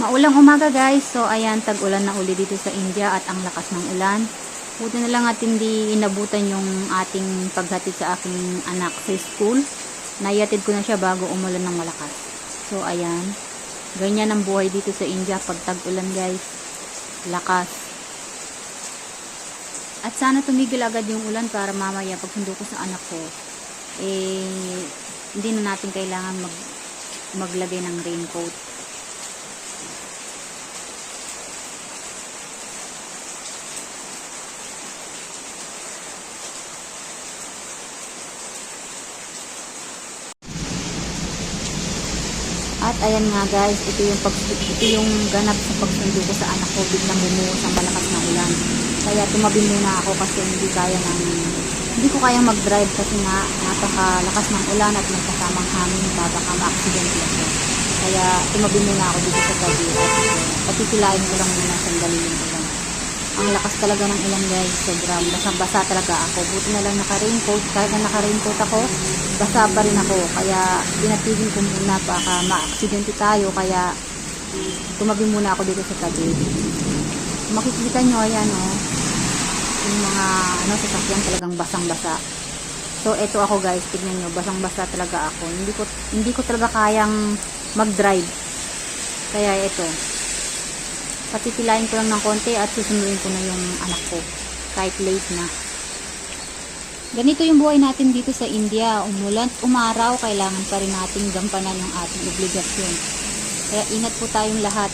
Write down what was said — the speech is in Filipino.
umaga guys. So ayan, tag-ulan na uli dito sa India at ang lakas ng ulan. Buti na lang at hindi inabutan yung ating paghatid sa aking anak sa school. Naiatid ko na siya bago umulan ng malakas. So ayan, ganyan ang buhay dito sa India pag tag-ulan guys. Lakas. At sana tumigil agad yung ulan para mamaya pag sundo ko sa anak ko, eh, hindi na natin kailangan mag, maglagay ng raincoat. At ayan nga guys, ito yung pag ito yung ganap sa pagsundo ko sa anak ko biglang bumuhos ang malakas na ulan. Kaya tumabi muna ako kasi hindi kaya ng hindi ko kayang mag-drive kasi nga napakalakas ng ulan at may kasamang hangin pa baka ma-accident ako. Kaya tumabi muna ako dito sa gabi at uh, patitilain ko lang muna sandali yung ulan. Ang lakas talaga ng ulan guys, sobrang basa-basa talaga ako. Buti na lang naka-raincoat, kahit na naka-raincoat ako, basa pa rin ako. Kaya pinatigil ko muna baka ma-aksidente tayo. Kaya tumabi muna ako dito sa tabi. Makikita nyo, ayan o. Oh, yung mga ano, sasakyan talagang basang-basa. So, eto ako guys, tignan nyo, basang-basa talaga ako. Hindi ko, hindi ko talaga kayang mag-drive. Kaya ito, patitilayin ko lang ng konti at susunduin ko na yung anak ko. Kahit late na. Ganito yung buhay natin dito sa India. Umulan, umaraw, kailangan pa rin nating gampanan yung ating obligasyon. Kaya ingat po tayong lahat.